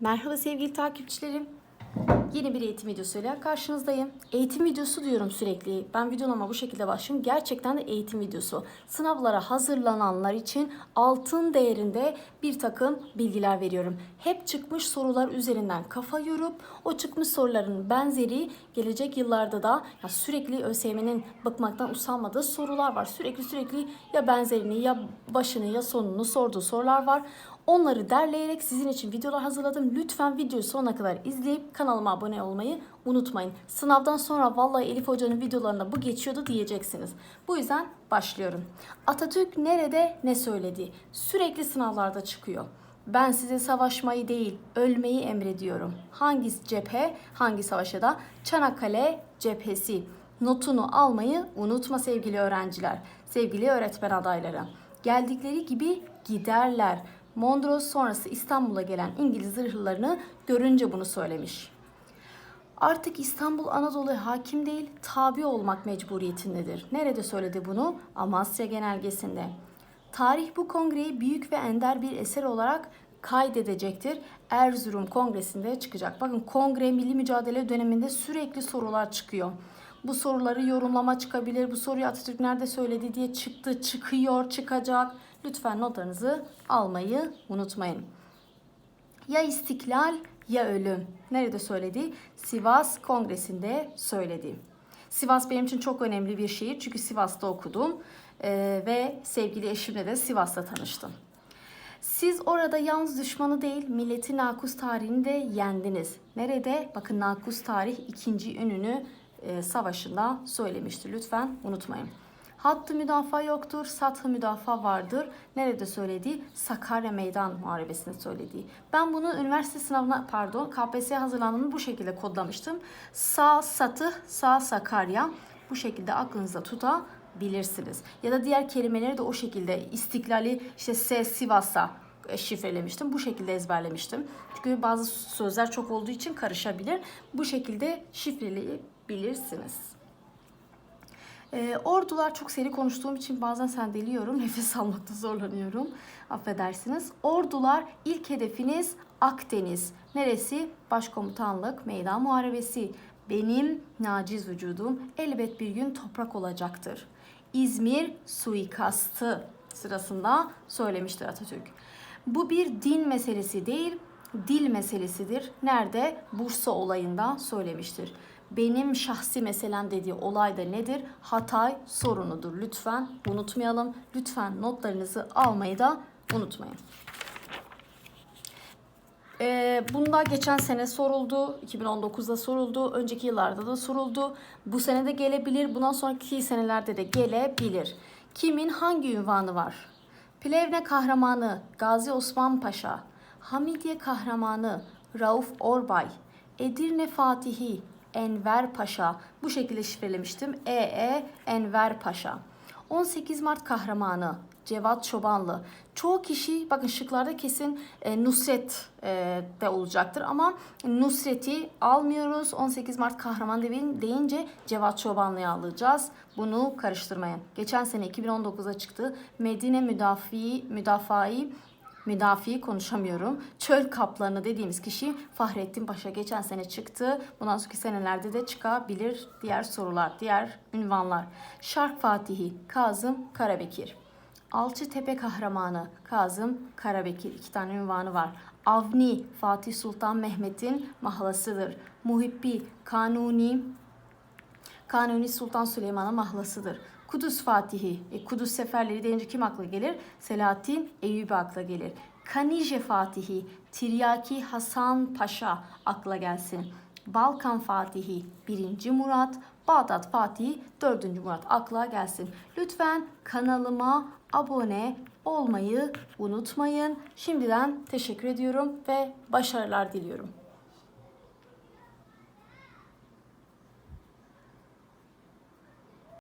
Merhaba sevgili takipçilerim. Yeni bir eğitim videosuyla karşınızdayım. Eğitim videosu diyorum sürekli. Ben videolama bu şekilde başlıyorum. Gerçekten de eğitim videosu. Sınavlara hazırlananlar için altın değerinde bir takım bilgiler veriyorum. Hep çıkmış sorular üzerinden kafa yorup o çıkmış soruların benzeri gelecek yıllarda da ya sürekli ÖSYM'nin bıkmaktan usanmadığı sorular var. Sürekli sürekli ya benzerini ya başını ya sonunu sorduğu sorular var. Onları derleyerek sizin için videolar hazırladım. Lütfen videoyu sonuna kadar izleyip kanalıma abone olmayı unutmayın. Sınavdan sonra vallahi Elif Hoca'nın videolarında bu geçiyordu diyeceksiniz. Bu yüzden başlıyorum. Atatürk nerede ne söyledi? Sürekli sınavlarda çıkıyor. Ben size savaşmayı değil, ölmeyi emrediyorum. Hangi cephe, hangi savaşa da? Çanakkale cephesi. Notunu almayı unutma sevgili öğrenciler, sevgili öğretmen adayları. Geldikleri gibi giderler. Mondros sonrası İstanbul'a gelen İngiliz zırhlılarını görünce bunu söylemiş. Artık İstanbul Anadolu'ya hakim değil, tabi olmak mecburiyetindedir. Nerede söyledi bunu? Amasya Genelgesi'nde. Tarih bu kongreyi büyük ve ender bir eser olarak kaydedecektir. Erzurum Kongresi'nde çıkacak. Bakın kongre milli mücadele döneminde sürekli sorular çıkıyor. Bu soruları yorumlama çıkabilir. Bu soruyu Atatürk nerede söyledi diye çıktı, çıkıyor, çıkacak. Lütfen notlarınızı almayı unutmayın. Ya istiklal ya ölüm. Nerede söyledi? Sivas Kongresi'nde söyledi. Sivas benim için çok önemli bir şehir çünkü Sivas'ta okudum Ee, ve sevgili eşimle de Sivas'ta tanıştım. Siz orada yalnız düşmanı değil, milleti nakus tarihini de yendiniz. Nerede? Bakın nakus tarih ikinci ününü e, savaşında söylemiştir. Lütfen unutmayın. Hattı müdafaa yoktur, sathı müdafaa vardır. Nerede söylediği? Sakarya Meydan Muharebesi'nde söylediği. Ben bunu üniversite sınavına, pardon KPSS hazırlandığımda bu şekilde kodlamıştım. Sağ satı, sağ Sakarya. Bu şekilde aklınızda tutabilirsiniz. Ya da diğer kelimeleri de o şekilde istiklali işte S Sivas'a e, şifrelemiştim. Bu şekilde ezberlemiştim. Çünkü bazı sözler çok olduğu için karışabilir. Bu şekilde şifreleyebilirsiniz. E, ordular çok seri konuştuğum için bazen sendeliyorum. Nefes almakta zorlanıyorum. Affedersiniz. Ordular ilk hedefiniz Akdeniz. Neresi? Başkomutanlık, meydan muharebesi. Benim naciz vücudum elbet bir gün toprak olacaktır. İzmir suikastı sırasında söylemiştir Atatürk. Bu bir din meselesi değil, dil meselesidir. Nerede? Bursa olayında söylemiştir. Benim şahsi meselem dediği olay da nedir? Hatay sorunudur. Lütfen unutmayalım. Lütfen notlarınızı almayı da unutmayın. Ee, bunda geçen sene soruldu, 2019'da soruldu, önceki yıllarda da soruldu. Bu sene de gelebilir, bundan sonraki senelerde de gelebilir. Kimin hangi ünvanı var? Plevne kahramanı Gazi Osman Paşa, Hamidiye kahramanı Rauf Orbay, Edirne Fatihi Enver Paşa. Bu şekilde şifrelemiştim. E.E. Enver Paşa. 18 Mart kahramanı Cevat Çobanlı. Çoğu kişi bakın şıklarda kesin e, Nusret e, de olacaktır ama Nusret'i almıyoruz. 18 Mart kahraman deyin- deyince Cevat Çobanlı'yı alacağız. Bunu karıştırmayın. Geçen sene 2019'da çıktı. Medine Müdafi Müdafai müdafi konuşamıyorum. Çöl kaplanı dediğimiz kişi Fahrettin Paşa geçen sene çıktı. Bundan sonraki senelerde de çıkabilir diğer sorular, diğer ünvanlar. Şark Fatihi Kazım Karabekir. Alçıtepe kahramanı Kazım Karabekir. iki tane ünvanı var. Avni Fatih Sultan Mehmet'in mahlasıdır. Muhibbi Kanuni Kanuni Sultan Süleyman'ın mahlasıdır. Kudüs Fatihi, e, Kudüs seferleri deyince kim akla gelir? Selahattin Eyyubi akla gelir. Kanije Fatihi, Tiryaki Hasan Paşa akla gelsin. Balkan Fatihi 1. Murat, Bağdat Fatihi 4. Murat akla gelsin. Lütfen kanalıma abone olmayı unutmayın. Şimdiden teşekkür ediyorum ve başarılar diliyorum.